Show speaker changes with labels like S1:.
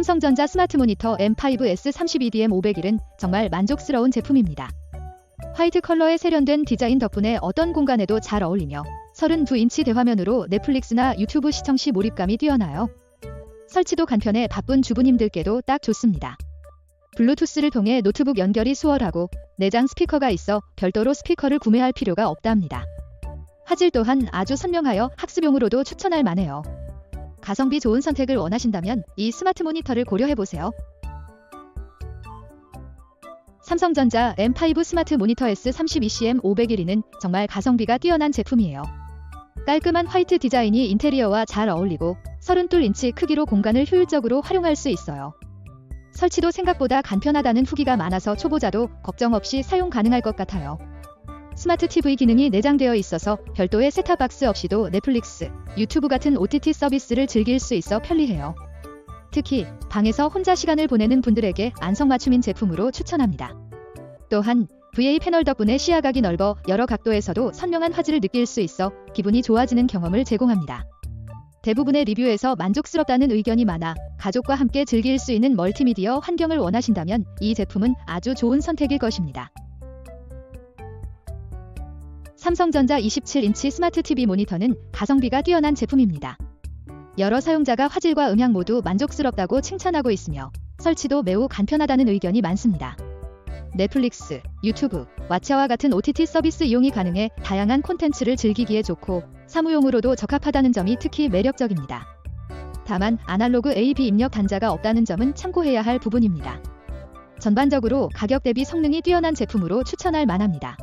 S1: 삼성전자 스마트 모니터 M5S 32DM 501은 정말 만족스러운 제품입니다. 화이트 컬러의 세련된 디자인 덕분에 어떤 공간에도 잘 어울리며 32인치 대화면으로 넷플릭스나 유튜브 시청 시 몰입감이 뛰어나요. 설치도 간편해 바쁜 주부님들께도 딱 좋습니다. 블루투스를 통해 노트북 연결이 수월하고 내장 스피커가 있어 별도로 스피커를 구매할 필요가 없답니다. 화질 또한 아주 선명하여 학습용으로도 추천할 만해요. 가성비 좋은 선택을 원하신다면 이 스마트 모니터를 고려해보세요. 삼성전자 M5 스마트 모니터 S32CM 501은 정말 가성비가 뛰어난 제품이에요. 깔끔한 화이트 디자인이 인테리어와 잘 어울리고 32인치 크기로 공간을 효율적으로 활용할 수 있어요. 설치도 생각보다 간편하다는 후기가 많아서 초보자도 걱정 없이 사용 가능할 것 같아요. 스마트 TV 기능이 내장되어 있어서 별도의 셋탑박스 없이도 넷플릭스, 유튜브 같은 OTT 서비스를 즐길 수 있어 편리해요. 특히 방에서 혼자 시간을 보내는 분들에게 안성맞춤인 제품으로 추천합니다. 또한 VA 패널 덕분에 시야각이 넓어 여러 각도에서도 선명한 화질을 느낄 수 있어 기분이 좋아지는 경험을 제공합니다. 대부분의 리뷰에서 만족스럽다는 의견이 많아 가족과 함께 즐길 수 있는 멀티미디어 환경을 원하신다면 이 제품은 아주 좋은 선택일 것입니다. 삼성전자 27인치 스마트 TV 모니터는 가성비가 뛰어난 제품입니다. 여러 사용자가 화질과 음향 모두 만족스럽다고 칭찬하고 있으며 설치도 매우 간편하다는 의견이 많습니다. 넷플릭스, 유튜브, 왓챠와 같은 OTT 서비스 이용이 가능해 다양한 콘텐츠를 즐기기에 좋고 사무용으로도 적합하다는 점이 특히 매력적입니다. 다만 아날로그 AV 입력 단자가 없다는 점은 참고해야 할 부분입니다. 전반적으로 가격 대비 성능이 뛰어난 제품으로 추천할 만합니다.